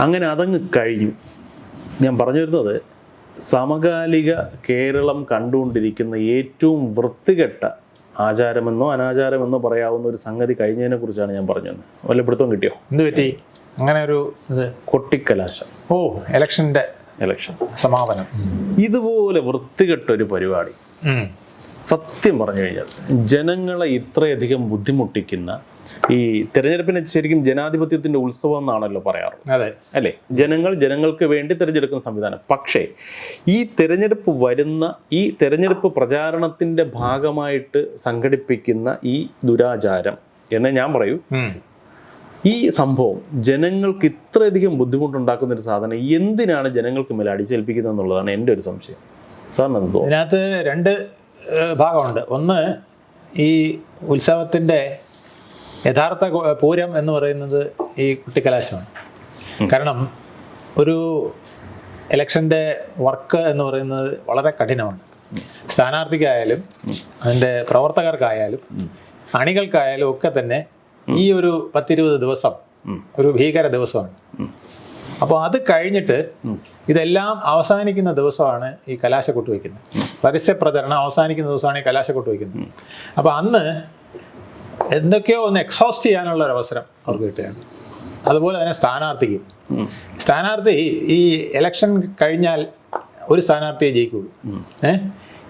അങ്ങനെ അതങ്ങ് കഴിഞ്ഞു. ഞാൻ പറഞ്ഞു വരുന്നത് സമകാലിക കേരളം കണ്ടുകൊണ്ടിരിക്കുന്ന ഏറ്റവും വൃത്തികെട്ട ആചാരമെന്നോ അനാചാരമെന്നോ പറയാവുന്ന ഒരു സംഗതി കഴിഞ്ഞതിനെ കുറിച്ചാണ് ഞാൻ പറഞ്ഞത് വല്ല പിടുത്തം കിട്ടിയോ? എന്ത് പറ്റി? അങ്ങനെ ഒരു ഇത്. കൊട്ടിക്കലാശം. ഓ ഇലക്ഷന്റെ ഇലക്ഷൻ. സമാപനം. ഇതുപോലെ വൃത്തികെട്ട ഒരു പരിപാടി. സത്യം പറഞ്ഞു കഴിഞ്ഞാൽ ജനങ്ങളെ ഇത്രയധികം ബുദ്ധിമുട്ടിക്കുന്ന ഈ തെരഞ്ഞെടുപ്പിനെ ശരിക്കും ജനാധിപത്യത്തിന്റെ ഉത്സവം എന്നാണല്ലോ പറയാറ്. അതെ. അല്ലേ? ജനങ്ങൾ ജനങ്ങൾക്ക് വേണ്ടി തിരഞ്ഞെടുക്കുന്ന സംവിധാനം. പക്ഷേ ഈ തിരഞ്ഞെടുപ്പ് വരുന്ന ഈ തിരഞ്ഞെടുപ്പ് പ്രചാരണത്തിന്റെ ഭാഗമായിട്ട് സംഘടിപ്പിക്കുന്ന ഈ ദുരാചാരം എന്ന് ഞാൻ പറയൂ ഈ സംഭവം ജനങ്ങൾക്ക് ഇത്രയധികം ബുദ്ധിമുട്ടുണ്ടാക്കുന്ന ഒരു സാധനം എന്തിനാണ് ജനങ്ങൾക്ക് മേലെ അടിച്ചേൽപ്പിക്കുന്നത് എന്നുള്ളതാണ് എന്റെ ഒരു സംശയം. സാറിന് എന്തോ ഇതിനകത്ത് രണ്ട് ഭാഗമുണ്ട്. ഒന്ന് ഈ ഉത്സവത്തിന്റെ യഥാർത്ഥ പൂരം എന്ന് പറയുന്നത് ഈ കുട്ടിക്കലാശമാണ്. കാരണം ഒരു ഇലക്ഷന്റെ വർക്ക് എന്ന് പറയുന്നത് വളരെ കഠിനമാണ്. സ്ഥാനാർത്ഥിക്കായാലും അതിന്റെ പ്രവർത്തകർക്കായാലും അണികൾക്കായാലും ഒക്കെ തന്നെ ഈ ഒരു പത്തിരുപത് ദിവസം ഒരു ഭീകര ദിവസമാണ്. അപ്പോൾ അത് കഴിഞ്ഞിട്ട് ഇതെല്ലാം അവസാനിക്കുന്ന ദിവസമാണ് ഈ കലാശക്കൊട്ട് വയ്ക്കുന്നത്. പരസ്യ പ്രചരണം അവസാനിക്കുന്ന ദിവസമാണ് ഈ കലാശക്കൊട്ട് വയ്ക്കുന്നത്. അപ്പോൾ അന്ന് എന്തൊക്കെയോ ഒന്ന് എക്സോസ്റ്റ് ചെയ്യാനുള്ള ഒരു അവസരം അവർക്ക് കിട്ടുകയാണ്. അതുപോലെ തന്നെ സ്ഥാനാർത്ഥിക്ക്. സ്ഥാനാർത്ഥി ഈ ഇലക്ഷൻ കഴിഞ്ഞാൽ ഒരു സ്ഥാനാർത്ഥിയെ ജയിക്കുള്ളൂ. ഏഹ്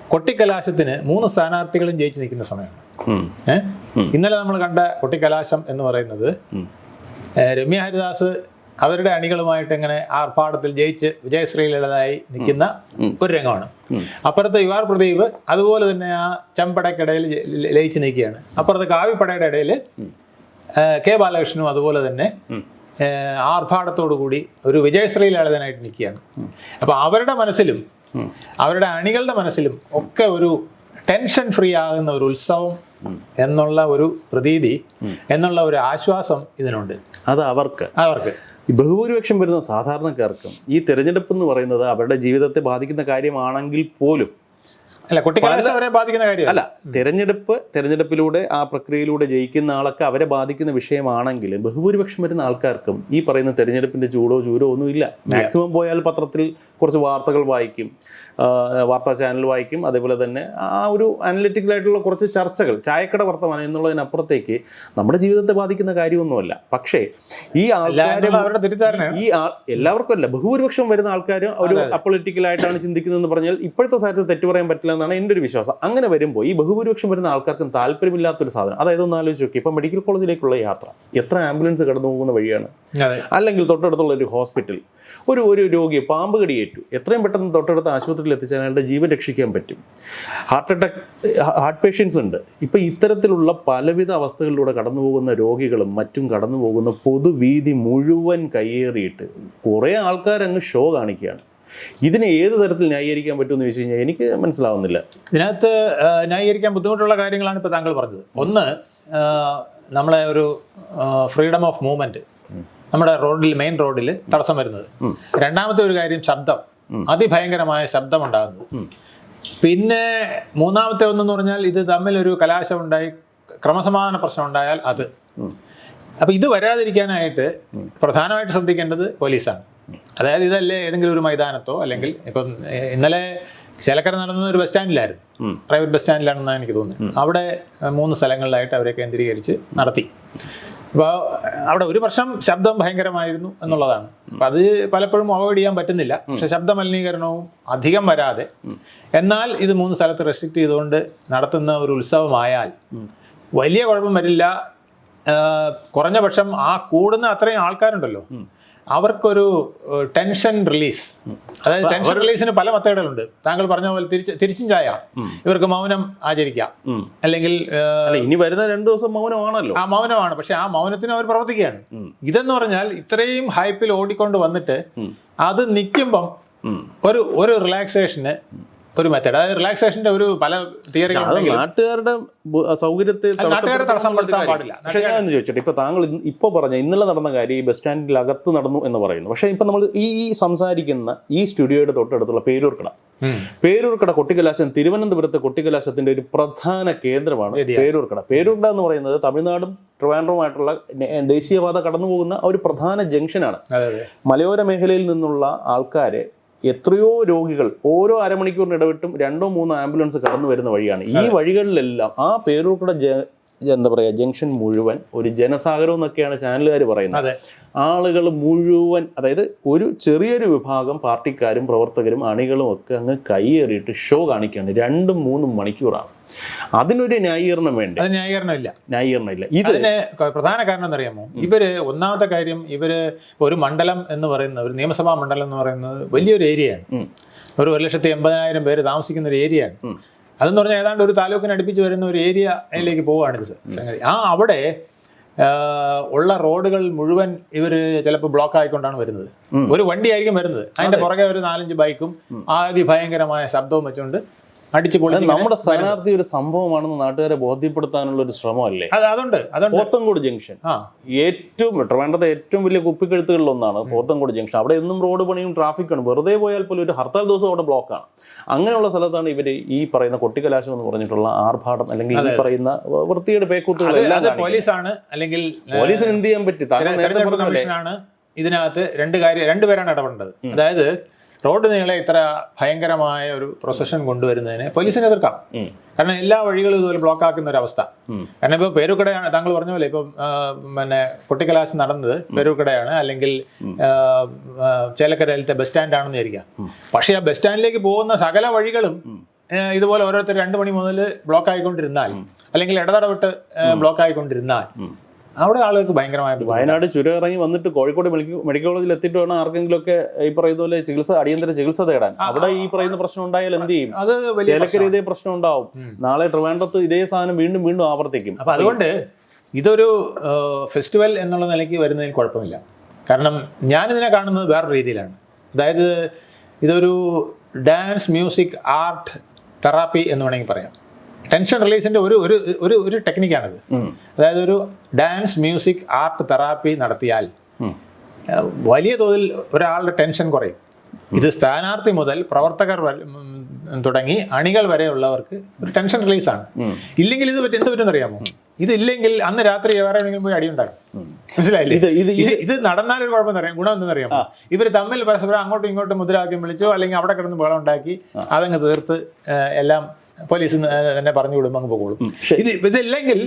കൊട്ടിക്കലാശത്തിന് മൂന്ന് സ്ഥാനാർത്ഥികളും ജയിച്ചു നിൽക്കുന്ന സമയമാണ്. ഏഹ് ഇന്നലെ നമ്മൾ കണ്ട കൊട്ടിക്കലാശം എന്ന് പറയുന്നത്. രമ്യ ഹരിദാസ് അവരുടെ അണികളുമായിട്ട് ഇങ്ങനെ ആർഭാടത്തിൽ ജയിച്ച് വിജയശ്രീലതായി നിൽക്കുന്ന ഒരു രംഗമാണ്. അപ്പുറത്തെ യുവാർ പ്രദീപ് അതുപോലെ തന്നെ ആ ചെമ്പടക്കിടയിൽ ലയിച്ച് നിൽക്കുകയാണ്. അപ്പുറത്തെ കാവിപ്പടയുടെ ഇടയിൽ കെ ബാലകൃഷ്ണനും അതുപോലെ തന്നെ ആർഭാടത്തോടുകൂടി കൂടി ഒരു വിജയശ്രീ ലളിതനായിട്ട് നിൽക്കുകയാണ്. അപ്പോൾ അവരുടെ മനസ്സിലും അവരുടെ അണികളുടെ മനസ്സിലും ഒക്കെ ഒരു ടെൻഷൻ ഫ്രീ ആകുന്ന ഒരു ഉത്സവം എന്നുള്ള ഒരു പ്രതീതി എന്നുള്ള ഒരു ആശ്വാസം ഇതിനുണ്ട്. അത് അവർക്ക്. അവർക്ക്. ഈ ബഹുഭൂരിപക്ഷം വരുന്ന സാധാരണക്കാർക്കും ഈ തിരഞ്ഞെടുപ്പ് എന്ന് പറയുന്നത് അവരുടെ ജീവിതത്തെ ബാധിക്കുന്ന കാര്യമാണെങ്കിൽ പോലും അല്ല കുട്ടിക്കാലം അവരെ ബാധിക്കുന്ന കാര്യം അല്ല തെരഞ്ഞെടുപ്പ് തെരഞ്ഞെടുപ്പിലൂടെ ആ പ്രക്രിയയിലൂടെ ജയിക്കുന്ന ആളൊക്കെ അവരെ ബാധിക്കുന്ന വിഷയമാണെങ്കിൽ ബഹുഭൂരിപക്ഷം വരുന്ന ആൾക്കാർക്കും ഈ പറയുന്ന തെരഞ്ഞെടുപ്പിന്റെ ചൂടോ ചൂരോ ഒന്നും ഇല്ല. മാക്സിമം പോയാൽ പത്രത്തിൽ കുറച്ച് വാർത്തകൾ വായിക്കും. വാർത്താ ചാനൽ വായിക്കും. അതേപോലെ തന്നെ ആ ഒരു അനലിറ്റിക്കൽ ആയിട്ടുള്ള കുറച്ച് ചർച്ചകൾ ചായക്കട വർത്തമാനം എന്നുള്ളതിനപ്പുറത്തേക്ക് നമ്മുടെ ജീവിതത്തെ ബാധിക്കുന്ന കാര്യമൊന്നുമല്ല. പക്ഷേ ഈ ആൾക്കാരും ഈ എല്ലാവർക്കും അല്ല ബഹുഭൂരിപക്ഷം വരുന്ന ആൾക്കാരും ഒരു അപ്പൊളിറ്റിക്കൽ ആയിട്ടാണ് ചിന്തിക്കുന്നതെന്ന് പറഞ്ഞാൽ ഇപ്പോഴത്തെ സാഹചര്യത്തിൽ തെറ്റു പറയാൻ പറ്റില്ല എന്നാണ് എന്റെ ഒരു വിശ്വാസം. അങ്ങനെ വരുമ്പോൾ ഈ ബഹുഭൂരിപക്ഷം വരുന്ന ആൾക്കാർക്കും താല്പര്യമില്ലാത്തൊരു സാധനം. അതായത് ഒന്ന് ആലോചിച്ച് നോക്കി ഇപ്പം മെഡിക്കൽ കോളേജിലേക്കുള്ള യാത്ര. എത്ര ആംബുലൻസ് കടന്നു പോകുന്ന വഴിയാണ്? അല്ലെങ്കിൽ തൊട്ടടുത്തുള്ള ഒരു ഹോസ്പിറ്റൽ ഒരു ഒരു രോഗി പാമ്പ് കടിയേറ്റു. എത്രയും പെട്ടെന്ന് തൊട്ടടുത്ത ആശുപത്രിയിൽ എത്തിച്ചാൽ അയാളുടെ ജീവൻ രക്ഷിക്കാൻ പറ്റും. ഹാർട്ട് അറ്റാക്ക് ഹാർട്ട് പേഷ്യൻസ് ഉണ്ട്. ഇപ്പം ഇത്തരത്തിലുള്ള പലവിധ അവസ്ഥകളിലൂടെ കടന്നു പോകുന്ന രോഗികളും മറ്റും കടന്നു പോകുന്ന പൊതുവീതി മുഴുവൻ കയ്യേറിയിട്ട് കുറേ ആൾക്കാർ അങ്ങ് ഷോ കാണിക്കുകയാണ്. ഇതിനെ ഏത് തരത്തിൽ ന്യായീകരിക്കാൻ പറ്റുമെന്ന് ചോദിച്ചു കഴിഞ്ഞാൽ എനിക്ക് മനസ്സിലാവുന്നില്ല. ഇതിനകത്ത് ന്യായീകരിക്കാൻ ബുദ്ധിമുട്ടുള്ള കാര്യങ്ങളാണ് ഇപ്പോൾ താങ്കൾ പറഞ്ഞത്. ഒന്ന് നമ്മളെ ഒരു ഫ്രീഡം ഓഫ് മൂവ്മെന്റ് നമ്മുടെ റോഡിൽ മെയിൻ റോഡിൽ തടസ്സം വരുന്നത്. രണ്ടാമത്തെ ഒരു കാര്യം ശബ്ദം. അതിഭയങ്കരമായ ശബ്ദം ഉണ്ടാകുന്നത് പിന്നെ മൂന്നാമത്തെ ഒന്നെന്ന് പറഞ്ഞാൽ ഇത് തമ്മിൽ ഒരു കലാശം ഉണ്ടായി ക്രമസമാധാന പ്രശ്നം ഉണ്ടായാൽ അത് അപ്പം ഇത് വരാതിരിക്കാനായിട്ട് പ്രധാനമായിട്ട് ശ്രദ്ധിക്കേണ്ടത് പോലീസാണ്. അതായത് ഇതല്ലേ ഏതെങ്കിലും ഒരു മൈതാനത്തോ അല്ലെങ്കിൽ ഇപ്പം ഇന്നലെ ചേലക്കര നടന്ന ഒരു ബസ് സ്റ്റാൻഡിലായിരുന്നു പ്രൈവറ്റ് ബസ് സ്റ്റാൻഡിലാണെന്നാണ് എനിക്ക് തോന്നുന്നത്. അവിടെ മൂന്ന് സ്ഥലങ്ങളിലായിട്ട് അവരെ കേന്ദ്രീകരിച്ച് നടത്തി. അപ്പോൾ അവിടെ ഒരു പ്രശ്നം ശബ്ദം ഭയങ്കരമായിരുന്നു എന്നുള്ളതാണ്. അപ്പം അത് പലപ്പോഴും അവോയ്ഡ് ചെയ്യാൻ പറ്റുന്നില്ല. പക്ഷെ ശബ്ദ മലിനീകരണവും അധികം വരാതെ എന്നാൽ ഇത് മൂന്ന് സ്ഥലത്ത് റെസ്ട്രിക്ട് ചെയ്തുകൊണ്ട് നടത്തുന്ന ഒരു ഉത്സവമായാൽ വലിയ കുഴപ്പം വരില്ല. കുറഞ്ഞപക്ഷം കുറഞ്ഞ പക്ഷം ആ കൂടുന്ന അത്രയും ആൾക്കാരുണ്ടല്ലോ. അവർക്കൊരു ടെൻഷൻ റിലീസ്. അതായത് ടെൻഷൻ റിലീസിന് പല മെത്തേഡുകളുണ്ട്. താങ്കൾ പറഞ്ഞ പോലെ തിരിച്ച് തിരിച്ചും ചായ. ഇവർക്ക് മൗനം ആചരിക്കാം. അല്ലെങ്കിൽ ഇനി വരുന്ന രണ്ടു ദിവസം മൗനമാണല്ലോ. ആ മൗനമാണ്. പക്ഷെ ആ മൗനത്തിന് അവർ പ്രവർത്തിക്കുകയാണ്. ഇതെന്ന് പറഞ്ഞാൽ ഇത്രയും ഹൈപ്പിൽ ഓടിക്കൊണ്ട് വന്നിട്ട് അത് നിൽക്കുമ്പം ഒരു ഒരു റിലാക്സേഷന് ഒരു മെത്തേഡ് അതായത് റിലാക്സേഷന്റെ ഒരു പല തിയറി അത് നാട്ടുകാരുടെ സൗകര്യത്തെ നാട്ടുകാരെ. പാടില്ല. പക്ഷേ ഞാൻ ചോദിച്ചോട്ടെ ഇപ്പൊ താങ്കൾ ഇപ്പൊ പറഞ്ഞ ഇന്നലെ നടന്ന കാര്യം ഈ ബസ് സ്റ്റാൻഡിൽ അകത്ത് നടന്നു എന്ന് പറയുന്നു. പക്ഷേ ഇപ്പൊ നമ്മൾ ഈ ഈ സംസാരിക്കുന്ന ഈ സ്റ്റുഡിയോയുടെ തൊട്ടടുത്തുള്ള പേരൂർക്കട. പേരൂർക്കട കൊട്ടിക്കലാശം തിരുവനന്തപുരത്തെ കൊട്ടിക്കലാശത്തിന്റെ ഒരു പ്രധാന കേന്ദ്രമാണ്. പേരൂർക്കട. പേരൂർക്കട എന്ന് പറയുന്നത് തമിഴ്നാടും ട്രിവാൻഡ്രവുമായിട്ടുള്ള ദേശീയപാത കടന്നു പോകുന്ന ഒരു പ്രധാന ജംഗ്ഷനാണ്. മലയോര മേഖലയിൽ നിന്നുള്ള ആൾക്കാരെ എത്രയോ രോഗികൾ ഓരോ അരമണിക്കൂറിന് ഇടവിട്ടും രണ്ടോ മൂന്നോ ആംബുലൻസ് കടന്നു വരുന്ന വഴിയാണ്. ഈ വഴികളിലെല്ലാം ആ പേരൂർക്കട എന്താ പറയുക ജംഗ്ഷൻ മുഴുവൻ ഒരു ജനസാഗരം എന്നൊക്കെയാണ് ചാനലുകാർ പറയുന്നത്. ആളുകൾ മുഴുവൻ അതായത് ഒരു ചെറിയൊരു വിഭാഗം പാർട്ടിക്കാരും പ്രവർത്തകരും അണികളും ഒക്കെ അങ്ങ് കൈയേറിയിട്ട് ഷോ കാണിക്കുകയാണ്. രണ്ടും മൂന്നും മണിക്കൂറാണ്. അതിനൊരു ന്യായീകരണം വേണ്ട? അത് ന്യായീകരണം ഇല്ല ന്യായീകരണം ഇല്ല ഇതിന് പ്രധാന കാരണം എന്നറിയാമോ ഇവർ ഒന്നാമത്തെ കാര്യം ഇവർ ഒരു മണ്ഡലം എന്ന് പറയുന്നത് ഒരു നിയമസഭാ മണ്ഡലം എന്ന് പറയുന്നത് വലിയൊരു ഏരിയയാണ്. ഒരു ഒരു ലക്ഷത്തി എൺപതിനായിരം പേര് താമസിക്കുന്ന ഒരു ഏരിയയാണ്. അതെന്ന് പറഞ്ഞാൽ ഏതാണ്ട് ഒരു താലൂക്കിന് അടുപ്പിച്ച് വരുന്ന ഒരു ഏരിയയിലേക്ക് പോവുകയാണ് ഇത് സംഗതി. ആ അവിടെ ഉള്ള റോഡുകൾ മുഴുവൻ ഇവർ ചിലപ്പോൾ ബ്ലോക്ക് ആയിക്കൊണ്ടാണ് വരുന്നത്. ഒരു വണ്ടി ആയിരിക്കും വരുന്നത്. അതിന്റെ പുറകെ ഒരു നാലഞ്ച് ബൈക്കും അതിഭയങ്കരമായ ശബ്ദവും വെച്ചുകൊണ്ട് അടിച്ചു നമ്മുടെ സ്ഥാനാർത്ഥി ഒരു സംഭവമാണെന്ന് നാട്ടുകാരെ ബോധ്യപ്പെടുത്താനുള്ള ഒരു ശ്രമമല്ലേ? അത് അതുണ്ട് പോത്തങ്കോട് ജംഗ്ഷൻ. ആ. ഏറ്റവും ട്രിവാൻഡ്രത്തെ ഏറ്റവും വലിയ കുപ്പിക്കെഴുത്തുകളിൽ ഒന്നാണ് പോത്തങ്കോട് ജംഗ്ഷൻ. അവിടെ എന്നും റോഡ് പണിയും ട്രാഫിക്കാണ്. വെറുതെ പോയാൽ പോലും ഒരു ഹർത്താൽ ദിവസം അവിടെ ബ്ലോക്കാണ്. അങ്ങനെയുള്ള സ്ഥലത്താണ് ഇവർ ഈ പറയുന്ന കൊട്ടിക്കലാശം എന്ന് പറഞ്ഞിട്ടുള്ള ആർഭാടം അല്ലെങ്കിൽ ഈ പറയുന്ന വൃത്തിയുടെ പേക്കൂത്തുകൾ. പോലീസാണ് അല്ലെങ്കിൽ പോലീസിന് എന്ത് ചെയ്യാൻ പറ്റി? ഇതിനകത്ത് രണ്ട് കാര്യം രണ്ടുപേരാണ് ഇടപെടേണ്ടത്. അതായത് റോഡ് നീളെ ഇത്ര ഭയങ്കരമായ ഒരു പ്രൊസഷൻ കൊണ്ടുവരുന്നതിനെ പോലീസിനെ എതിർക്കാം. കാരണം എല്ലാ വഴികളും ഇതുപോലെ ബ്ലോക്ക് ആക്കുന്ന ഒരു അവസ്ഥ. കാരണം ഇപ്പോൾ പേരുക്കടയാണ് താങ്കൾ പറഞ്ഞ പോലെ ഇപ്പം പിന്നെ കൊട്ടിക്കലാശം നടന്നത് പേരുക്കടയാണ് അല്ലെങ്കിൽ ചേലക്കരയിലത്തെ ബസ് സ്റ്റാൻഡ് ആണെന്ന് വിചാരിക്കാം പക്ഷേ ആ ബസ് സ്റ്റാൻഡിലേക്ക് പോകുന്ന സകല വഴികളും ഇതുപോലെ ഓരോരുത്തർ രണ്ട് മണി മുതൽ ബ്ലോക്ക് ആയിക്കൊണ്ടിരുന്നാൽ അല്ലെങ്കിൽ ഇടതടവിട്ട് ബ്ലോക്ക് ആയിക്കൊണ്ടിരുന്നാൽ. അവിടെ ആളുകൾക്ക് ഭയങ്കരമായിട്ട് വയനാട് ചുരം ഇറങ്ങി വന്നിട്ട് കോഴിക്കോട് മെഡിക്കൽ കോളേജിൽ എത്തിയിട്ട് വേണം ആർക്കെങ്കിലും ഒക്കെ ഈ പറയുന്ന പോലെ ചികിത്സ അടിയന്തര ചികിത്സ തേടാൻ. അവിടെ ഈ പറയുന്ന പ്രശ്നം ഉണ്ടായാൽ എന്ത് ചെയ്യും? അത് വലിയ ചേലക്കര ഇതേ പ്രശ്നം ഉണ്ടാവും. നാളെ ട്രിവാൻഡ്രത്ത് ഇതേ സാധനം വീണ്ടും വീണ്ടും ആവർത്തിക്കും. അപ്പൊ അതുകൊണ്ട് ഇതൊരു ഫെസ്റ്റിവൽ എന്നുള്ള നിലയ്ക്ക് വരുന്നതിന് കുഴപ്പമില്ല. കാരണം ഞാനിതിനെ കാണുന്നത് വേറൊരു രീതിയിലാണ്. അതായത് ഇതൊരു ഡാൻസ് മ്യൂസിക് ആർട്ട് തെറാപ്പി എന്ന് വേണമെങ്കിൽ പറയാം. ടെൻഷൻ റിലീസിന്റെ ഒരു ഒരു ഒരു ഒരു ടെക്നിക്കാണിത്. അതായത് ഒരു ഡാൻസ് മ്യൂസിക് ആർട്ട് തെറാപ്പി നടത്തിയാൽ വലിയ തോതിൽ ഒരാളുടെ ടെൻഷൻ കുറയും. ഇത് സ്ഥാനാർത്ഥി മുതൽ പ്രവർത്തകർ തുടങ്ങി അണികൾ വരെ ഉള്ളവർക്ക് ഒരു ടെൻഷൻ റിലീസാണ്. ഇല്ലെങ്കിൽ ഇത് പറ്റി എന്ത് പറ്റുമെന്ന് അറിയാമോ ഇതില്ലെങ്കിൽ അന്ന് രാത്രി വേറെ എവിടെയെങ്കിലും പോയി അടിയുണ്ടാകും. മനസ്സിലായില്ലേ? ഇത് ഇത് ഇത് നടന്നാൽ ഒരു കുഴപ്പം അറിയാം ഗുണം എന്തെന്നറിയാമോ? ഇവർ തമ്മിൽ പരസ്പരം അങ്ങോട്ടും ഇങ്ങോട്ടും മുദ്രാവാക്യം വിളിച്ചോ അല്ലെങ്കിൽ അവിടെ കിടന്ന് ബഹളം ഉണ്ടാക്കി അതങ്ങ് തീർത്ത് എല്ലാം പോലീസ് തന്നെ പറഞ്ഞു വിടുമ്പോൾ അങ്ങ് പോകുള്ളൂ ഇത് ഇതില്ലെങ്കിൽ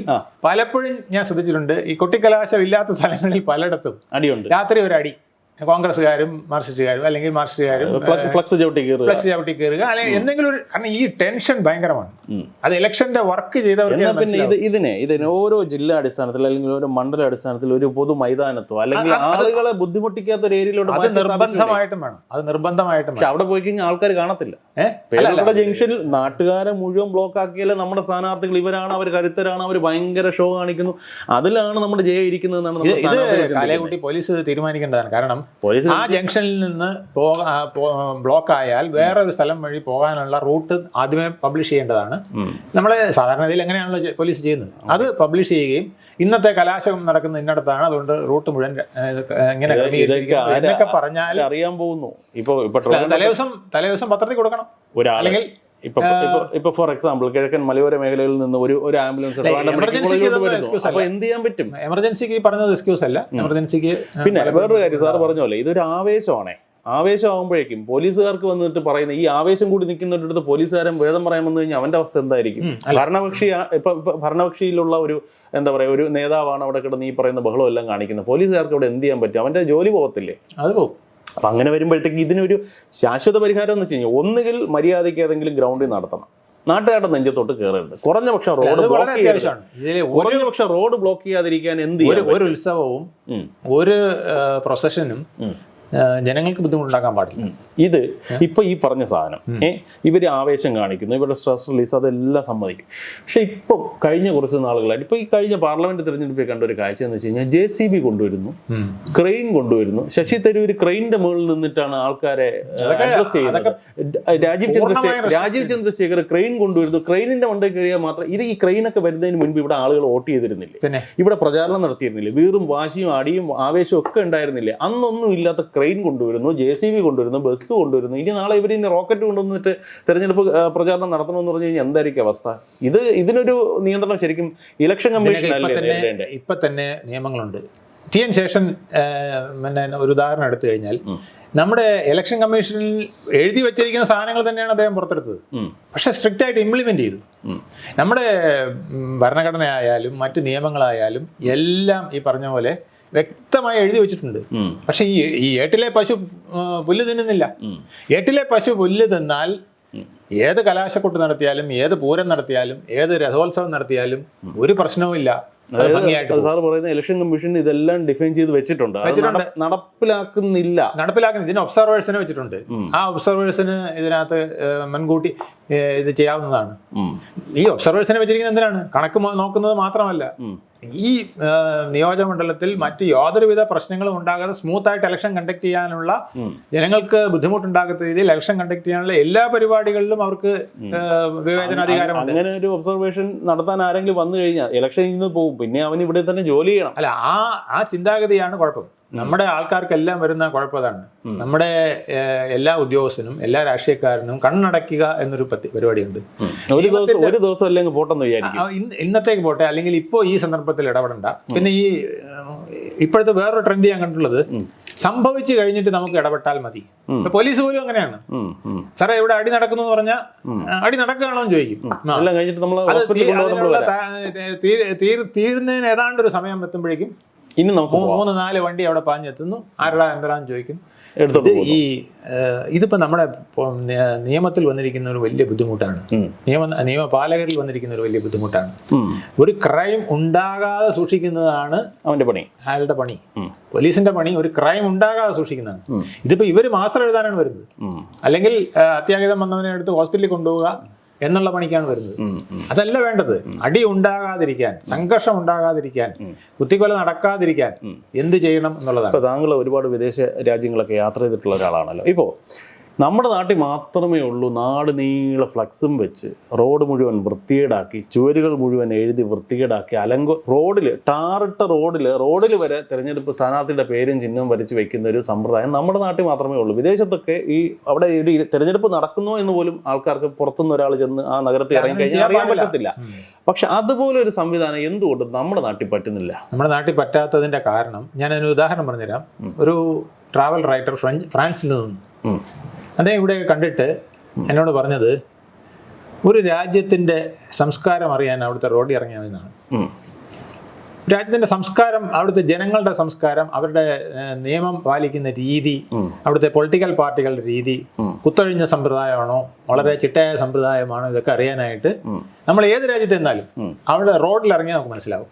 പലപ്പോഴും ഞാൻ ശ്രദ്ധിച്ചിട്ടുണ്ട് ഈ കൊട്ടിക്കലാശം ഇല്ലാത്ത സ്ഥലങ്ങളിൽ പലയിടത്തും അടിയുണ്ട്. രാത്രി ഒരു അടി. കോൺഗ്രസ്സുകാരും മാർക്സിസ്റ്റുകാരും അല്ലെങ്കിൽ മാർക്സിസ്റ്റുകാരും ഫ്ലക്സ് ചവിട്ടി കയറുക ഫ്ലക്സ് ചവിട്ടി കയറുക അല്ലെങ്കിൽ എന്തെങ്കിലും ഒരു കാരണം ഈ ടെൻഷൻ ഭയങ്കരമാണ്. അത് ഇലക്ഷന്റെ വർക്ക് ചെയ്തവർക്ക് പിന്നെ ഇത് ഇതിനെ ഇതിനെ ഓരോ ജില്ലാ അടിസ്ഥാനത്തിൽ അല്ലെങ്കിൽ ഓരോ മണ്ഡല അടിസ്ഥാനത്തിൽ ഒരു പൊതു മൈതാനത്തോ അല്ലെങ്കിൽ ആളുകളെ ബുദ്ധിമുട്ടിക്കാത്ത ഒരു ഏരിയയിലോട്ട് അത് നിർബന്ധമായിട്ടും വേണം. അത് നിർബന്ധമായിട്ടും പക്ഷെ അവിടെ പോയി കഴിഞ്ഞാൽ ആൾക്കാർ കാണത്തില്ല. ഏഹ്. ജംഗ്ഷനിൽ നാട്ടുകാരെ മുഴുവൻ ബ്ലോക്ക് ആക്കിയാലേ നമ്മുടെ സ്ഥാനാർത്ഥികൾ ഇവരാണ് അവർ കരുത്തരാണ് അവർ ഭയങ്കര ഷോ കാണിക്കുന്നു. അതിലാണ് നമ്മുടെ ജയ ഇരിക്കുന്നതെന്നാണ് ഇത് ചിന്തിക്കുന്നത്. പോലീസ് തീരുമാനിക്കേണ്ടതാണ്. കാരണം പോലീസ് ആ ജംഗ്ഷനിൽ നിന്ന് ബ്ലോക്ക് ആയാൽ വേറെ ഒരു സ്ഥലം വഴി പോകാനുള്ള റൂട്ട് ആദ്യമേ പബ്ലിഷ് ചെയ്യേണ്ടതാണ്. നമ്മളെ നമ്മളെ സാധാരണഗതിയിൽ എങ്ങനെയാണല്ലോ പോലീസ് ചെയ്യുന്നത്? അത് പബ്ലിഷ് ചെയ്യുകയും ഇന്നത്തെ കലാശം നടക്കുന്ന ഇന്നടത്താണ്. അതുകൊണ്ട് റൂട്ട് മുഴുവൻ ഇങ്ങനെ എന്നൊക്കെ പറഞ്ഞാൽ അറിയാൻ പോകുന്നു. ട്രിവാൻഡ്രത്ത് തലേദിവസം തലേദിവസം പത്രത്തിൽ കൊടുക്കണം. അല്ലെങ്കിൽ ഇപ്പൊ ഇപ്പൊ ഫോർ എക്സാമ്പിൾ കിഴക്കൻ മലയോര മേഖലയിൽ നിന്ന് ഒരു ഒരു ആംബുലൻസ് അപ്പൊ എന്ത് ചെയ്യാൻ പറ്റും? എമർജൻസിക്ക് പറഞ്ഞത് എക്സ്ക്യൂസ് അല്ല. എമർജൻസിക്ക് പിന്നെ വേറൊരു കാര്യം സാർ പറഞ്ഞ പോലെ ഇതൊരു ആവേശമാണേ. ആവേശമാകുമ്പോഴേക്കും പോലീസുകാർക്ക് വന്നിട്ട് പറയുന്ന ഈ ആവേശം കൂടി നിൽക്കുന്നിടത്ത് പോലീസുകാരൻ വേദം പറയാൻ വന്നു കഴിഞ്ഞാൽ അവന്റെ അവസ്ഥ എന്തായിരിക്കും? ഭരണകക്ഷി ഭരണപക്ഷി ഇപ്പൊ ഭരണകക്ഷിയിലുള്ള ഭരണപക്ഷിയിലുള്ള ഒരു എന്താ പറയാ ഒരു നേതാവാണ് അവിടെ കിടന്ന് ഈ പറയുന്ന ബഹളം എല്ലാം കാണിക്കുന്നത്. പോലീസുകാർക്ക് അവിടെ എന്ത് ചെയ്യാൻ പറ്റും? അവന്റെ ജോലി പോകത്തില്ലേ? അത് പോകും അപ്പൊ അങ്ങനെ വരുമ്പോഴത്തേക്ക് ഇതിനൊരു ശാശ്വത പരിഹാരം എന്ന് വെച്ച് കഴിഞ്ഞാൽ ഒന്നുകിൽ മര്യാദയ്ക്ക് ഏതെങ്കിലും ഗ്രൗണ്ടിൽ നടത്തണം. നാട്ടുകാരുടെ നെഞ്ചത്തോട്ട് കയറരുത് കുറഞ്ഞ പക്ഷം റോഡ് ബ്ലോക്ക് കുറഞ്ഞ പക്ഷം റോഡ് ബ്ലോക്ക് ചെയ്യാതിരിക്കാൻ എന്ത് ഒരു ഉത്സവവും ഒരു പ്രൊസഷനും ജനങ്ങൾക്ക് ബുദ്ധിമുട്ടുണ്ടാക്കാൻ പാടില്ല. ഇത് ഇപ്പൊ ഈ പറഞ്ഞ സാധനം ഏ ഇവർ ആവേശം കാണിക്കുന്നു ഇവരുടെ സ്ട്രെസ് റിലീസ് അതെല്ലാം സമ്മതിക്കും. പക്ഷെ ഇപ്പൊ കഴിഞ്ഞ കുറച്ച് നാളുകളായിട്ട് ഇപ്പൊ ഈ കഴിഞ്ഞ പാർലമെന്റ് തെരഞ്ഞെടുപ്പിൽ കണ്ട ഒരു കാഴ്ച എന്ന് വെച്ച് കഴിഞ്ഞാൽ ജെ സി ബി കൊണ്ടുവരുന്നു ക്രെയിൻ കൊണ്ടുവരുന്നു. ശശി തരൂർ ക്രെയിനിന്റെ മുകളിൽ നിന്നിട്ടാണ് ആൾക്കാരെ അതൊക്കെ- അഡ്രസ് ചെയ്യുന്നത്. രാജീവ് ചന്ദ്രശേഖർ രാജീവ് ചന്ദ്രശേഖർ ക്രെയിൻ കൊണ്ടുവരുന്നു. ക്രെയിനിന്റെ മണ്ടയിൽ കയറിയാൽ മാത്രം ഇത് ഈ ക്രെയിനൊക്കെ വരുന്നതിന് മുൻപ് ഇവിടെ ആളുകൾ വോട്ട് ചെയ്തിരുന്നില്ലേ? ഇവിടെ പ്രചാരണം നടത്തിയിരുന്നില്ലേ? വീറും വാശിയും അടിയും ആവേശവും ഒക്കെ ഉണ്ടായിരുന്നില്ലേ? അന്നൊന്നും ഇല്ലാത്ത ക്രെയിൻ കൊണ്ടുവരുന്നു ജെ സി ബി കൊണ്ടുവരുന്നു ബസ് കൊണ്ടുവരുന്നു. ഇനി നാളെ ഇവർ ഇനി റോക്കറ്റ് കൊണ്ടുവന്നിട്ട് തെരഞ്ഞെടുപ്പ് പ്രചാരണം നടത്തണമെന്ന് പറഞ്ഞു കഴിഞ്ഞാൽ എന്തായിരിക്കും അവസ്ഥ? ഇത് ഇതിനൊരു നിയന്ത്രണം ശരിക്കും ഇലക്ഷൻ കമ്മീഷൻ ഇപ്പൊ തന്നെ നിയമങ്ങളുണ്ട്. ടി എൻ ശേഷൻ പിന്നെ ഒരു ഉദാഹരണം എടുത്തു കഴിഞ്ഞാൽ. നമ്മുടെ ഇലക്ഷൻ കമ്മീഷനിൽ എഴുതി വെച്ചിരിക്കുന്ന സാധനങ്ങൾ തന്നെയാണ് അദ്ദേഹം പുറത്തെടുത്തത്. പക്ഷെ സ്ട്രിക്റ്റ് ആയിട്ട് ഇംപ്ലിമെന്റ് ചെയ്തു. നമ്മുടെ ഭരണഘടനയായാലും മറ്റ് നിയമങ്ങളായാലും എല്ലാം ഈ പറഞ്ഞ പോലെ വ്യക്തമായി എഴുതി വെച്ചിട്ടുണ്ട്. പക്ഷെ ഈ ഈ ഏട്ടിലെ പശു പുല്ല് തിന്നുന്നില്ല. ഏട്ടിലെ പശു പുല്ല് തിന്നാൽ. ഏത് കലാശക്കൊട്ട് നടത്തിയാലും ഏത് പൂരം നടത്തിയാലും ഏത് രഥോത്സവം നടത്തിയാലും ഒരു പ്രശ്നവുമില്ല. സാർ പറയുന്ന ഇലക്ഷൻ കമ്മീഷൻ ഇതെല്ലാം ഡിഫൈൻ ചെയ്ത് വെച്ചിട്ടുണ്ട്. നടപ്പിലാക്കുന്നില്ല. നടപ്പിലാക്കുന്ന ഇതിന് ഒബ്സർവേഴ്സിനെ വെച്ചിട്ടുണ്ട്. ആ ഒബ്സർവേഴ്സിന് ഇതിനകത്ത് മുൻകൂട്ടി ഇത് ചെയ്യാവുന്നതാണ്. ഈ ഒബ്സർവേഴ്സിനെ വെച്ചിരിക്കുന്നത് എന്തിനാണ്? കണക്ക് നോക്കുന്നത് മാത്രമല്ല. ഈ നിയോജകമണ്ഡലത്തിൽ മറ്റ് യാതൊരുവിധ പ്രശ്നങ്ങളും ഉണ്ടാകാതെ സ്മൂത്ത് ആയിട്ട് ഇലക്ഷൻ കണ്ടക്ട് ചെയ്യാനുള്ള ജനങ്ങൾക്ക് ബുദ്ധിമുട്ടുണ്ടാകാത്ത രീതിയിൽ ഇലക്ഷൻ കണ്ടക്ട് ചെയ്യാനുള്ള എല്ലാ പരിപാടികളിലും അവർക്ക് വിവേചനാധികാരമുണ്ട് അങ്ങനെ ഒരു ഒബ്സർവേഷൻ നടത്താൻ ആരെങ്കിലും വന്നു കഴിഞ്ഞാൽ ഇലക്ഷൻ ഇന്ന് പോകും. പിന്നെ അവൻ ഇവിടെ തന്നെ ജോലി ചെയ്യണം. അല്ല ആ ആ ചിന്താഗതിയാണ് കുഴപ്പം. നമ്മുടെ ആൾക്കാർക്കെല്ലാം വരുന്ന കുഴപ്പതാണ് നമ്മുടെ എല്ലാ ഉദ്യോഗസ്ഥനും എല്ലാ രാഷ്ട്രീയക്കാരനും കണ്ണടയ്ക്കുക എന്നൊരു പരിപാടിയുണ്ട്. ഒരു ദിവസം ഒരു ദിവസം അല്ലെങ്കിൽ പോട്ടെന്ന് വിചാരിക്കും. ഇന്നത്തേക്ക് പോട്ടെ അല്ലെങ്കിൽ ഇപ്പോ ഈ സന്ദർഭത്തിൽ ഇടപെടണ്ട. പിന്നെ ഈ ഇപ്പോഴത്തെ വേറൊരു ട്രെൻഡ് ഞാൻ കണ്ടിട്ടുള്ളത്. സംഭവിച്ചു കഴിഞ്ഞിട്ട് നമുക്ക് ഇടപെട്ടാൽ മതി. പോലീസ് പോലും അങ്ങനെയാണ്. സാറേ ഇവിടെ അടി നടക്കുന്നു എന്ന് പറഞ്ഞാൽ അടി നടക്കുകയാണോ എന്ന് ചോദിക്കും. തീരുന്നതിന് ഏതാണ്ട് ഒരു സമയം എത്തുമ്പോഴേക്കും ഇനി നമുക്ക് മൂന്ന് നാല് വണ്ടി അവിടെ പാഞ്ഞെത്തുന്നു. ആരടാ എന്തരാന്ന് ചോദിക്കും. എടുത്തോണ്ട് ഈ ഇതിപ്പോ നമ്മുടെ നിയമത്തിൽ വന്നിരിക്കുന്ന ഒരു വലിയ ബുദ്ധിമുട്ടാണ്. നിയമ നിയമപാലകരിൽ വന്നിരിക്കുന്ന ഒരു വലിയ ബുദ്ധിമുട്ടാണ്. ഒരു ക്രൈം ഉണ്ടാകാതെ സൂക്ഷിക്കുന്നതാണ് അവന്റെ പണി. അയാളുടെ പണി. പോലീസിന്റെ പണി ഒരു ക്രൈം ഉണ്ടാകാതെ സൂക്ഷിക്കുന്നതാണ്. ഇതിപ്പോ ഇവർ മാസ്റ്റർ എഴുതാനാണ് വരുന്നത്. അല്ലെങ്കിൽ അത്യാഹിതം വന്നവനെ എടുത്ത് ഹോസ്പിറ്റലിൽ കൊണ്ടുപോവുക. എന്നുള്ള പണിക്കാണ് വരുന്നത്. അതല്ല വേണ്ടത്. അടി ഉണ്ടാകാതിരിക്കാൻ സംഘർഷം ഉണ്ടാകാതിരിക്കാൻ കുത്തിക്കൊല നടക്കാതിരിക്കാൻ എന്ത് ചെയ്യണം എന്നുള്ളതാണ്. താങ്കൾ ഒരുപാട് വിദേശ രാജ്യങ്ങളൊക്കെ യാത്ര ചെയ്തിട്ടുള്ള ഒരാളാണല്ലോ. ഇപ്പോ നമ്മുടെ നാട്ടിൽ മാത്രമേ ഉള്ളൂ നാട് നീള ഫ്ലക്സും വെച്ച് റോഡ് മുഴുവൻ വൃത്തികേടാക്കി ചുവരുകൾ മുഴുവൻ എഴുതി വൃത്തികേടാക്കി അലങ്ക റോഡിൽ ടാറിട്ട റോഡിൽ റോഡിൽ വരെ തിരഞ്ഞെടുപ്പ് സ്ഥാനാർത്ഥിയുടെ പേരും ചിഹ്നവും വരച്ച് വെക്കുന്ന ഒരു സമ്പ്രദായം നമ്മുടെ നാട്ടിൽ മാത്രമേ ഉള്ളൂ. വിദേശത്തൊക്കെ ഈ അവിടെ ഒരു തെരഞ്ഞെടുപ്പ് നടക്കുന്നോ എന്ന് പോലും ആൾക്കാർക്ക് പുറത്തുനിന്ന് ഒരാൾ ചെന്ന് ആ നഗരത്തിൽ ഇറങ്ങി കഴിഞ്ഞാൽ അറിയാൻ. പറ്റത്തില്ല. പക്ഷെ അതുപോലെ ഒരു സംവിധാനം എന്തുകൊണ്ട് നമ്മുടെ നാട്ടിൽ പറ്റുന്നില്ല? നമ്മുടെ നാട്ടിൽ പറ്റാത്തതിന്റെ കാരണം ഞാൻ അതിന് ഉദാഹരണം പറഞ്ഞുതരാം. ഒരു ട്രാവൽ റൈറ്റർ ഫ്രഞ്ച് ഫ്രാൻസിൽ നിന്നും. അദ്ദേഹം ഇവിടെ കണ്ടിട്ട് എന്നോട് പറഞ്ഞത് ഒരു രാജ്യത്തിന്റെ സംസ്കാരം അറിയാൻ അവിടുത്തെ റോഡിൽ ഇറങ്ങിയാണ് എന്നാണ്. രാജ്യത്തിന്റെ സംസ്കാരം അവിടുത്തെ ജനങ്ങളുടെ സംസ്കാരം അവരുടെ നിയമം പാലിക്കുന്ന രീതി അവിടുത്തെ പൊളിറ്റിക്കൽ പാർട്ടികളുടെ രീതി. കുത്തൊഴിഞ്ഞ സമ്പ്രദായമാണോ വളരെ ചിട്ടയായ സമ്പ്രദായമാണോ ഇതൊക്കെ അറിയാനായിട്ട് നമ്മൾ ഏത് രാജ്യത്ത് എന്നാലും അവിടെ റോഡിൽ ഇറങ്ങിയാൽ നമുക്ക് മനസ്സിലാവും.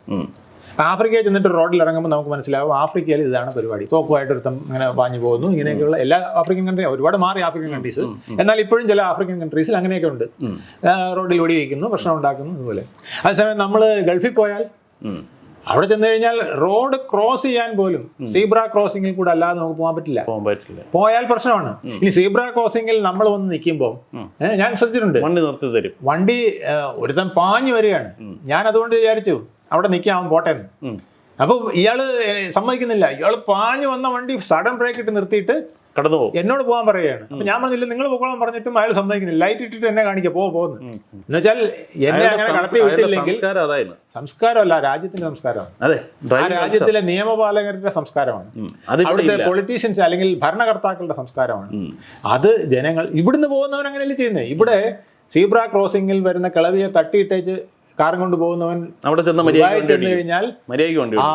ആഫ്രിക്കയിൽ ചെന്നിട്ട് റോഡിൽ ഇറങ്ങുമ്പോൾ നമുക്ക് മനസ്സിലാവും ആഫ്രിക്കയിൽ ഇതാണ് പരിപാടി. തോക്കുമായിട്ട് ഒരുത്തം ഇങ്ങനെ വാഞ്ഞു പോകുന്നു. ഇങ്ങനെയൊക്കെയുള്ള എല്ലാ ആഫ്രിക്കൻ കൺട്രി ഒരുപാട് മാറി ആഫ്രിക്കൻ കൺട്രീസ് എന്നാൽ ഇപ്പോഴും ചില ആഫ്രിക്കൻ കൺട്രീസിൽ അങ്ങനെയൊക്കെ ഉണ്ട്. റോഡിൽ ഓടി വയ്ക്കുന്നു പ്രശ്നം ഉണ്ടാക്കുന്നു അതുപോലെ അതേസമയം നമ്മൾ ഗൾഫിൽ പോയാൽ അവിടെ ചെന്ന് കഴിഞ്ഞാൽ റോഡ് ക്രോസ് ചെയ്യാൻ പോലും സീബ്ര ക്രോസിംഗിൽ കൂടെ അല്ലാതെ നമുക്ക് പോകാൻ പറ്റില്ല. പോകാൻ പറ്റില്ല. പോയാൽ പ്രശ്നമാണ്. ഇനി സീബ്ര ക്രോസിംഗിൽ നമ്മൾ വന്ന് നിൽക്കുമ്പോൾ ഞാൻ ശ്രദ്ധിച്ചിട്ടുണ്ട്. വണ്ടി നിർത്തി തരും. വണ്ടി ഒരുത്തം ഒരുത്തൻ പാഞ്ഞു വരികയാണ്. ഞാൻ അതുകൊണ്ട് വിചാരിച്ചു അവിടെ നിൽക്കാം പോട്ടെ അപ്പോൾ ഇയാൾ അപ്പൊ ഇയാൾ സമ്മതിക്കുന്നില്ല. ഇയാൾ പാഞ്ഞു വന്ന വണ്ടി സഡൻ ബ്രേക്ക് ഇട്ട് നിർത്തിയിട്ട് കടന്നു പോകും. എന്നോട് പോകാൻ പറയുകയാണ്. അപ്പൊ ഞാൻ പറഞ്ഞില്ല നിങ്ങൾ പോകണം പറഞ്ഞിട്ടും അയാൾ സമ്മതിക്കുന്നില്ല. ലൈറ്റ് ഇട്ടിട്ട് എന്നെ കാണിക്കുക പോ പോകുന്നു എന്നുവെച്ചാൽ എന്നെ അങ്ങനെ കടത്തി വിട്ടില്ലെങ്കിൽ സംസ്കാരമല്ല രാജ്യത്തിന്റെ സംസ്കാരമാണ്. അതെ ആ രാജ്യത്തിലെ നിയമപാലകരുടെ സംസ്കാരമാണ്. അവിടുത്തെ പൊളിറ്റീഷ്യൻസ് അല്ലെങ്കിൽ ഭരണകർത്താക്കളുടെ സംസ്കാരമാണ്. അത് ജനങ്ങൾ ഇവിടുന്ന് പോകുന്നവരങ്ങനെയല്ലേ ചെയ്യുന്നത് ഇവിടെ സീബ്ര ക്രോസിംഗിൽ വരുന്ന കിളവിയെ തട്ടിയിട്ടേച്ച് കാറും കൊണ്ട് പോകുന്നവൻ അവിടെ ചെന്ന മര്യാദ ചെന്ന് കഴിഞ്ഞാൽ മര്യാദയ്ക്ക് ആ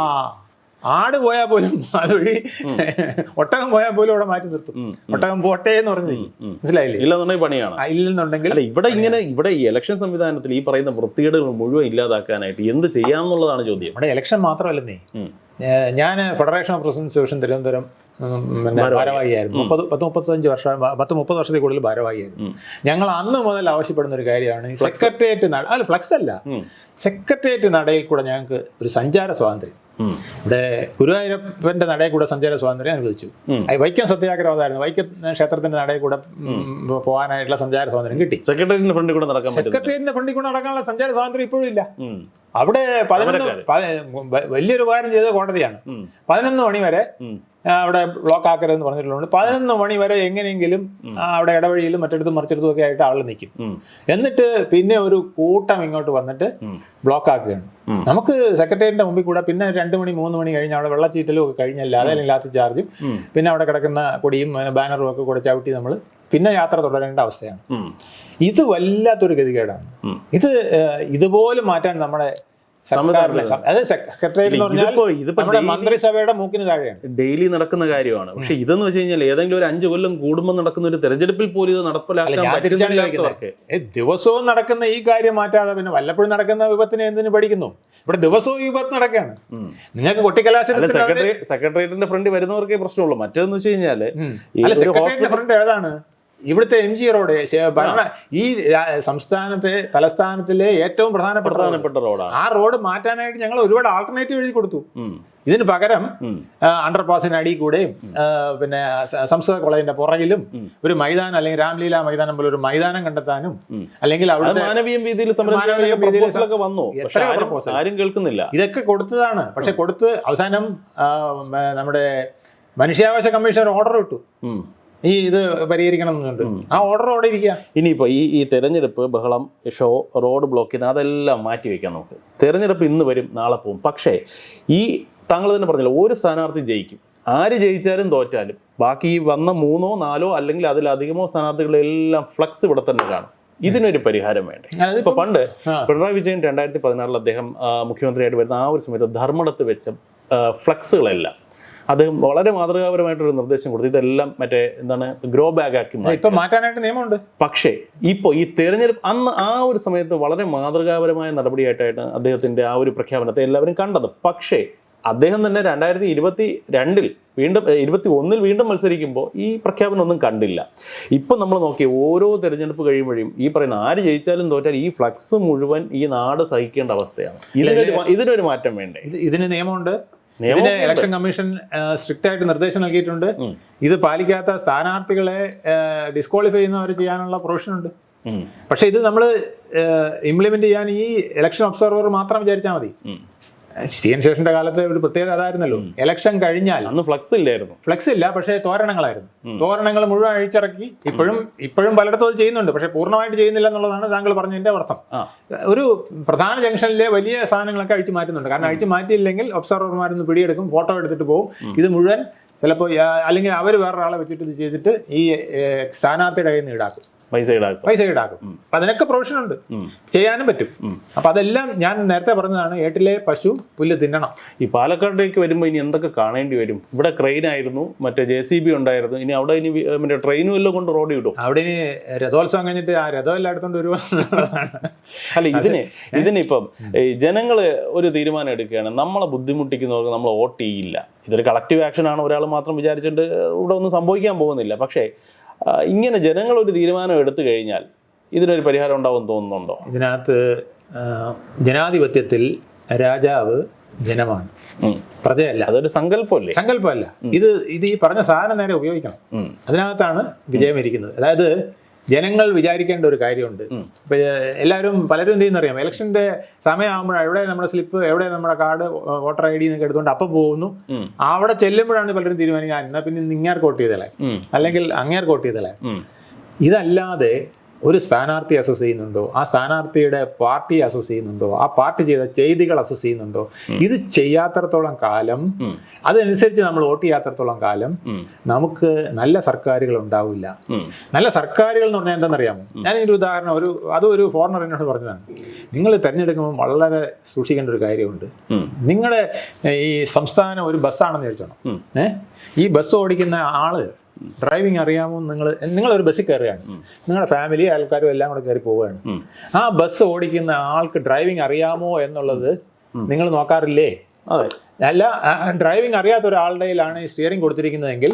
ആട് പോയാൽ പോലും അതുവഴി ഒട്ടകം പോയാൽ പോലും അവിടെ മാറ്റി നിർത്തും. ഒട്ടകം പോട്ടെ എന്ന് പറഞ്ഞു. മനസ്സിലായില്ലേ? ഇല്ലെന്നുണ്ടെങ്കിൽ പണിയാണ്. ഇല്ലെന്നുണ്ടെങ്കിൽ ഇവിടെ ഇങ്ങനെ ഇവിടെ ഈ ഇലക്ഷൻ സംവിധാനത്തിൽ ഈ പറയുന്ന വൃത്തികേടുകൾ മുഴുവൻ ഇല്ലാതാക്കാനായിട്ട് എന്ത് ചെയ്യാമെന്നുള്ളതാണ് ചോദ്യം. ഇവിടെ ഇലക്ഷൻ മാത്രമല്ലെന്നേ. ഞാൻ federation of president division Thiruvananthapuram ഭാരവാഹിയായിരുന്നു. മുപ്പത് പത്ത് മുപ്പത്തഞ്ച് വർഷം പത്ത് മുപ്പത് വർഷത്തിൽ കൂടുതൽ ഭാരവാഹിയായിരുന്നു. ഞങ്ങൾ അന്ന് മുതൽ ആവശ്യപ്പെടുന്ന ഒരു കാര്യമാണ് സെക്രട്ടേറിയറ്റ് നട അല്ല ഫ്ലക്സ് അല്ല. സെക്രട്ടേറിയറ്റ് നടയിൽ കൂടെ ഞങ്ങൾക്ക് ഒരു സഞ്ചാര സ്വാതന്ത്ര്യം. ഇവിടെ ഗുരുവായൂരപ്പന്റെ നടയിൽ കൂടെ സഞ്ചാര സ്വാതന്ത്ര്യം അനുവദിച്ചു വൈക്കം സത്യാഗ്രഹം വൈക്കം സത്യാഗ്രഹമായിരുന്നു. വൈക്കം ക്ഷേത്രത്തിന്റെ നടയിൽ കൂടെ പോകാനായിട്ടുള്ള സഞ്ചാര സ്വാതന്ത്ര്യം കിട്ടി. സെക്രട്ടേറിയറ്റിന്റെ ഫ്രണ്ടിൽ കൂടെ നടക്കാൻ സെക്രട്ടേറിയറ്റിന്റെ ഫ്രണ്ടിൽ കൂടെ നടക്കാനുള്ള സഞ്ചാര സ്വാതന്ത്ര്യം ഇപ്പോഴും ഇല്ല. അവിടെ പതിനൊന്ന് വലിയൊരു ഉപകാരം ചെയ്തത് കോടതിയാണ്. പതിനൊന്ന് മണി വരെ അവിടെ ബ്ലോക്ക് ആക്കരുതെന്ന് പറഞ്ഞിട്ടുള്ളതുകൊണ്ട് പതിനൊന്ന് മണി വരെ എങ്ങനെയെങ്കിലും അവിടെ ഇടവഴിയിലും മറ്റിടത്തും മറിച്ചിടത്തും ഒക്കെ ആയിട്ട് ആൾ നിൽക്കും എന്നിട്ട് പിന്നെ ഒരു കൂട്ടം ഇങ്ങോട്ട് വന്നിട്ട് ബ്ലോക്ക് ആക്കുകയാണ്. നമുക്ക് സെക്രട്ടേറിയറ്റിന്റെ മുമ്പിൽ കൂടെ പിന്നെ രണ്ട് മണി മൂന്ന് മണി കഴിഞ്ഞ് അവിടെ വെള്ളച്ചീറ്റലും ഒക്കെ കഴിഞ്ഞല്ല? അല്ലെങ്കിൽ ലാത്തി ചാർജും പിന്നെ അവിടെ കിടക്കുന്ന കൊടിയും ബാനറും ഒക്കെ കൂടെ ചവിട്ടി നമ്മൾ പിന്നെ യാത്ര തുടരേണ്ട അവസ്ഥയാണ്. ഇത് വല്ലാത്തൊരു ഗതികേടാണ്. ഇത് ഇതുപോലും മാറ്റാൻ നമ്മുടെ മന്ത്രിസഭയുടെ മൂക്കിന് താഴെയാണ്. ഡെയിലി നടക്കുന്ന കാര്യമാണ്. പക്ഷെ ഇതെന്ന് വെച്ച് കഴിഞ്ഞാൽ ഏതെങ്കിലും ഒരു അഞ്ചു കൊല്ലം കൂടുമ്പോൾ നടക്കുന്ന ഒരു തെരഞ്ഞെടുപ്പിൽ പോലും ഇത് നടപ്പിലാക്കാൻ ദിവസവും നടക്കുന്ന ഈ കാര്യം മാറ്റാതെ പിന്നെ വല്ലപ്പോഴും നടക്കുന്ന വിപത്തിനെ എന്തിനു പഠിക്കുന്നു? ഇവിടെ ദിവസവും ഈ വിപത്ത് നടക്കുകയാണ്. നിങ്ങൾക്ക് കൊട്ടിക്കലാശത്തിൽ സെക്രട്ടറി സെക്രട്ടേറിയറ്റിന്റെ ഫ്രണ്ട് വരുന്നവർക്കേ പ്രശ്നമുള്ളൂ. മറ്റേന്ന് വെച്ച് കഴിഞ്ഞാൽ ഫ്രണ്ട് ഏതാണ്? ഇവിടുത്തെ എം ജി റോഡ് ഭരണ ഈ സംസ്ഥാനത്തെ തലസ്ഥാനത്തിലെ ഏറ്റവും പ്രധാനപ്പെട്ട റോഡ്. പ്രധാനപ്പെട്ട റോഡാണ് ആ റോഡ് മാറ്റാനായിട്ട് ഞങ്ങൾ ഒരുപാട് ആൾട്ടർനേറ്റീവ് എഴുതി കൊടുത്തു. ഇതിന് പകരം. അണ്ടർപാസിന് അടി കൂടെയും പിന്നെ സംസ്കൃത കോളേജിന്റെ പുറകിലും ഒരു മൈതാനം അല്ലെങ്കിൽ രാംലീല മൈതാനം പോലെ ഒരു മൈതാനം കണ്ടെത്താനും അല്ലെങ്കിൽ അവിടെ മാനവീയ രീതിയിൽ വന്നു. ആരും കേൾക്കുന്നില്ല. ഇതൊക്കെ കൊടുത്തതാണ്. പക്ഷെ കൊടുത്ത് അവസാനം നമ്മുടെ മനുഷ്യാവകാശ കമ്മീഷൻ ഓർഡർ ഇട്ടു. ഈ ഇത് പരിഹരിക്കണം എന്നുണ്ട് ആ ഓർഡർ അവിടെ ഇരിക്കുക ഇനിയിപ്പോൾ ഈ ഈ തെരഞ്ഞെടുപ്പ് ബഹളം ഷോ റോഡ് ബ്ലോക്ക് ചെയ്യുന്ന അതെല്ലാം മാറ്റി വയ്ക്കാൻ നമുക്ക് തെരഞ്ഞെടുപ്പ് ഇന്ന് വരും നാളെ പോകും പക്ഷേ ഈ താങ്കൾ തന്നെ പറഞ്ഞല്ലോ ഒരു സ്ഥാനാർത്ഥി ജയിക്കും. ആര് ജയിച്ചാലും തോറ്റാലും. ബാക്കി ഈ വന്ന മൂന്നോ നാലോ അല്ലെങ്കിൽ അതിലധികമോ സ്ഥാനാർത്ഥികളെല്ലാം ഫ്ലക്സ് ഇവിടെ തന്നെ കാണും. ഇതിനൊരു പരിഹാരം വേണ്ടേ? ഇപ്പൊ പണ്ട്. പിണറായി വിജയൻ രണ്ടായിരത്തി പതിനാറിൽ അദ്ദേഹം മുഖ്യമന്ത്രിയായിട്ട് വരുന്ന ആ ഒരു സമയത്ത് ധർമ്മടത്ത് വെച്ച ഫ്ലക്സുകളെല്ലാം അദ്ദേഹം വളരെ മാതൃകാപരമായിട്ടൊരു നിർദ്ദേശം കൊടുത്തു. ഇതെല്ലാം മറ്റേ എന്താണ് ഗ്രോ ബാഗ് ആക്കി ഇപ്പൊ മാറ്റാനായിട്ട് നിയമമുണ്ട്. പക്ഷേ ഇപ്പോൾ ഈ തെരഞ്ഞെടുപ്പ് അന്ന് ആ ഒരു സമയത്ത് വളരെ മാതൃകാപരമായ നടപടിയായിട്ടാണ് അദ്ദേഹത്തിന്റെ ആ ഒരു പ്രഖ്യാപനത്തെ എല്ലാവരും കണ്ടത്. പക്ഷേ അദ്ദേഹം തന്നെ രണ്ടായിരത്തി ഇരുപത്തി രണ്ടിൽ വീണ്ടും ഇരുപത്തി ഒന്നിൽ വീണ്ടും മത്സരിക്കുമ്പോൾ ഈ പ്രഖ്യാപനം ഒന്നും കണ്ടില്ല. ഇപ്പം നമ്മൾ നോക്കി ഓരോ തെരഞ്ഞെടുപ്പ് കഴിയുമ്പോഴും ഈ പറയുന്ന ആര് ജയിച്ചാലും തോറ്റാൽ ഈ ഫ്ലക്സ് മുഴുവൻ ഈ നാട് സഹിക്കേണ്ട അവസ്ഥയാണ്. ഇതിനൊരു ഇതിനൊരു മാറ്റം വേണ്ടേ? ഇത് ഇതിന് നിയമമുണ്ട്. നിയമം ഇതിന് ഇലക്ഷൻ കമ്മീഷൻ സ്ട്രിക്റ്റ് ആയിട്ട് നിർദ്ദേശം നൽകിയിട്ടുണ്ട്. ഇത് പാലിക്കാത്ത സ്ഥാനാർത്ഥികളെ ഡിസ്ക്വാളിഫൈ ചെയ്യുന്നവർ ചെയ്യാനുള്ള പ്രൊവിഷൻ ഉണ്ട്. പക്ഷെ ഇത് നമ്മൾ ഇംപ്ലിമെന്റ് ചെയ്യാൻ ഈ ഇലക്ഷൻ ഒബ്സർവർ മാത്രം വിചാരിച്ചാൽ മതി. എൻ ശേഷന്റെ കാലത്ത് ഒരു പ്രത്യേകത അതായിരുന്നല്ലോ. ഇലക്ഷൻ കഴിഞ്ഞാൽ അന്ന് ഫ്ലക്സ് ഇല്ലായിരുന്നു. ഫ്ലക്സ് ഇല്ല പക്ഷേ തോരണങ്ങളായിരുന്നു. തോരണങ്ങൾ മുഴുവൻ അഴിച്ചിറക്കി. ഇപ്പോഴും ഇപ്പോഴും പലയിടത്തും അത് ചെയ്യുന്നുണ്ട്. പക്ഷേ പൂർണമായിട്ട് ചെയ്യുന്നില്ല എന്നുള്ളതാണ് താങ്കൾ പറഞ്ഞതിന്റെ അർത്ഥം. ഒരു പ്രധാന ജംഗ്ഷനിലെ വലിയ സാധനങ്ങളൊക്കെ അഴിച്ചു മാറ്റുന്നുണ്ട്. കാരണം അഴിച്ചു മാറ്റിയില്ലെങ്കിൽ ഒബ്സർവർമാരൊന്ന് പിടിയെടുക്കും ഫോട്ടോ എടുത്തിട്ട് പോകും. ഇത് മുഴുവൻ ചിലപ്പോൾ അല്ലെങ്കിൽ അവർ വേറൊരാളെ വെച്ചിട്ട് ഇത് ചെയ്തിട്ട് ഈ സ്ഥാനാർത്ഥിയുടെ കയ്യിൽ നിന്ന് ഈടാക്കും. പൈസ ഈടാക്കും പൈസ ഈടാക്കും അപ്പൊ അതിനൊക്കെ പ്രൊവിഷൻ ഉണ്ട്. ചെയ്യാനും പറ്റും. അപ്പൊ അതെല്ലാം ഞാൻ നേരത്തെ പറഞ്ഞതാണ് ഏട്ടിലെ പശു പുല്ല് തിന്നണം. ഈ പാലക്കാടേക്ക് വരുമ്പോൾ ഇനി എന്തൊക്കെ കാണേണ്ടി വരും? ഇവിടെ ക്രെയിൻ ആയിരുന്നു മറ്റേ ജെ സി ബി ഉണ്ടായിരുന്നു. ഇനി അവിടെ ഇനി മറ്റേ ട്രെയിനും എല്ലാം കൊണ്ട് റോഡ് വിടും. അവിടെ ഇനി രഥോത്സവം കഴിഞ്ഞിട്ട് ആ രഥം എല്ലാം എടുത്തോണ്ട് എന്നുള്ളതാണ് അല്ല ഇതിന് ഇതിനിപ്പം ഈ ജനങ്ങൾ ഒരു തീരുമാനം എടുക്കുകയാണ്. നമ്മളെ ബുദ്ധിമുട്ടിക്കുന്നവർക്ക് നമ്മൾ വോട്ട് ചെയ്യില്ല. ഇതൊരു കളക്റ്റീവ് ആക്ഷൻ ആണ്. ഒരാൾ മാത്രം വിചാരിച്ചിട്ട് ഇവിടെ ഒന്നും സംഭവിക്കാൻ പോകുന്നില്ല. പക്ഷേ ഇങ്ങനെ ജനങ്ങൾ ഒരു തീരുമാനം എടുത്തു കഴിഞ്ഞാൽ ഇതിനൊരു പരിഹാരം ഉണ്ടാവും തോന്നുന്നുണ്ടോ? ഇതിനകത്ത് ജനാധിപത്യത്തിൽ രാജാവ് ജനമാണ്. പ്രജയല്ല. അതൊരു സങ്കല്പമല്ലേ? സങ്കല്പമല്ല. ഇത് ഇത് ഈ പറഞ്ഞ സാധനം നേരെ ഉപയോഗിക്കണം. അതിനകത്താണ് വിജയം ഇരിക്കുന്നത്. അതായത് ജനങ്ങൾ വിചാരിക്കേണ്ട ഒരു കാര്യമുണ്ട്. ഇപ്പൊ എല്ലാവരും പലരും എന്ത് ചെയ്യുന്നറിയാം ഇലക്ഷന്റെ സമയമാകുമ്പോൾ എവിടെ നമ്മുടെ സ്ലിപ്പ് എവിടെ നമ്മുടെ കാർഡ് വോട്ടർ ഐ ഡി എന്നൊക്കെ എടുത്തുകൊണ്ട് അപ്പം പോകുന്നു. അവിടെ ചെല്ലുമ്പോഴാണ് പലരും തീരുമാനിക്കുക എന്നാ പിന്നെ ഇങ്ങേർക്ക് വോട്ട് ചെയ്തല്ലേ? അല്ലെങ്കിൽ അങ്ങേർക്ക് വോട്ട് ചെയ്തല്ലേ? ഇതല്ലാതെ ഒരു സ്ഥാനാർത്ഥി അസസ് ചെയ്യുന്നുണ്ടോ? ആ സ്ഥാനാർത്ഥിയുടെ പാർട്ടി അസസ് ചെയ്യുന്നുണ്ടോ? ആ പാർട്ടി ചെയ്ത ചെയ്തികൾ അസസ് ചെയ്യുന്നുണ്ടോ? ഇത് ചെയ്യാത്തടത്തോളം കാലം അതനുസരിച്ച് നമ്മൾ വോട്ട് ചെയ്യാത്തടത്തോളം കാലം നമുക്ക് നല്ല സർക്കാരുകൾ ഉണ്ടാവില്ല. നല്ല സർക്കാരുകൾ എന്ന് പറഞ്ഞാൽ എന്താണെന്നറിയാമോ? ഞാൻ ഒരു ഉദാഹരണം ഒരു അതൊരു ഒരു ഫോറിനർ എന്നോട് പറഞ്ഞതാണ്. നിങ്ങൾ തിരഞ്ഞെടുക്കുമ്പോൾ വളരെ സൂക്ഷിക്കേണ്ട ഒരു കാര്യമുണ്ട്. നിങ്ങളുടെ ഈ സംസ്ഥാനം ഒരു ബസ്സാണെന്ന് വിചാരിച്ചോണം ഏഹ് ഈ ബസ് ഓടിക്കുന്ന ആൾ ഡ്രൈവിംഗ് അറിയാമോ? നിങ്ങൾ നിങ്ങൾ ഒരു ബസ്സിൽ കയറുകയാണ് നിങ്ങളുടെ ഫാമിലി ആൾക്കാരും എല്ലാം കൂടെ കയറി പോവുകയാണ്. ആ ബസ് ഓടിക്കുന്ന ആൾക്ക് ഡ്രൈവിംഗ് അറിയാമോ എന്നുള്ളത് നിങ്ങൾ നോക്കാറില്ലേ? അല്ല ഡ്രൈവിംഗ് അറിയാത്ത ഒരാളുടെ കയ്യിലാണ് ഈ സ്റ്റിയറിംഗ് കൊടുത്തിരിക്കുന്നതെങ്കിൽ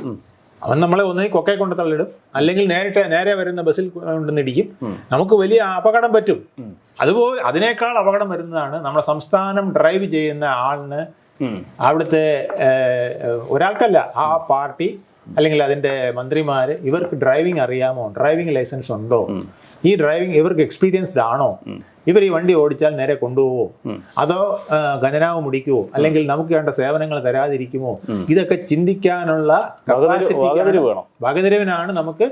അവൻ നമ്മളെ ഒന്നേ കൊക്കെ കൊണ്ട് തള്ളിടും. അല്ലെങ്കിൽ നേരിട്ട് നേരെ വരുന്ന ബസ്സിൽ കൊണ്ടുവന്നിടിക്കും നമുക്ക് വലിയ അപകടം പറ്റും. അതുപോലെ അതിനേക്കാൾ അപകടം വരുന്നതാണ് നമ്മുടെ സംസ്ഥാനം ഡ്രൈവ് ചെയ്യുന്ന ആളിന്. അവിടുത്തെ ഒരാൾക്കല്ല ആ പാർട്ടി അല്ലെങ്കിൽ അതിന്റെ മന്ത്രിമാര് ഇവർക്ക് ഡ്രൈവിംഗ് അറിയാമോ? ഡ്രൈവിംഗ് ലൈസൻസ് ഉണ്ടോ? ഈ ഡ്രൈവിംഗ് ഇവർക്ക് എക്സ്പീരിയൻസ്ഡ് ആണോ ഇവർ ഈ വണ്ടി ഓടിച്ചാൽ നേരെ കൊണ്ടുപോവോ? അതോ ഖനനാവ് മുടിക്കുമോ അല്ലെങ്കിൽ നമുക്ക് വേണ്ട സേവനങ്ങൾ തരാതിരിക്കുമോ? ഇതൊക്കെ ചിന്തിക്കാനുള്ള. വകതിരിവിനാണ് നമുക്ക്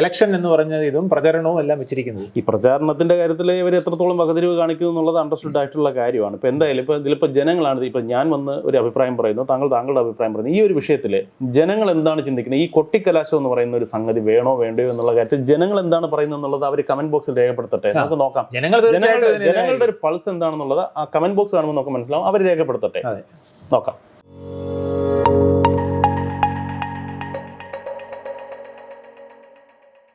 ഇലക്ഷൻ എന്ന് പറഞ്ഞത് ഇതും പ്രചരണവും എല്ലാം വെച്ചിരിക്കുന്നത്. ഈ പ്രചാരണത്തിന്റെ കാര്യത്തിൽ ഇവർ എത്രത്തോളം വകതിരിവ് കാണിക്കുന്നു എന്നുള്ളത് അണ്ടർസ്റ്റുഡ് ആയിട്ടുള്ള കാര്യമാണ്. ഇപ്പൊ എന്തായാലും ഇപ്പൊ ഇതിലിപ്പോ ജനങ്ങളാണ് ഇപ്പൊ ഞാൻ വന്ന് ഒരു അഭിപ്രായം പറയുന്നു താങ്കൾ താങ്കളുടെ അഭിപ്രായം പറയുന്നു. ഈ ഒരു വിഷയത്തിൽ ജനങ്ങൾ എന്താണ് ചിന്തിക്കുന്നത്? ഈ കൊട്ടിക്കലാശം എന്ന് പറയുന്ന ഒരു സംഗതി വേണോ വേണ്ടയോ എന്നുള്ള കാര്യത്തിൽ ജനങ്ങൾ എന്താണ് പറയുന്നത് എന്നുള്ളത് അവർ കമന്റ് ബോക്സിൽ രേഖപ്പെടുത്തട്ടെ. നമുക്ക് നോക്കാം. ജനങ്ങൾ ജനങ്ങളുടെ ഒരു പൾസ് എന്താണെന്നുള്ളത് ആ കമന്റ് ബോക്സ് കാണുമ്പോൾ നമുക്ക് മനസ്സിലാവും. അവർ രേഖപ്പെടുത്തട്ടെ. നോക്കാം.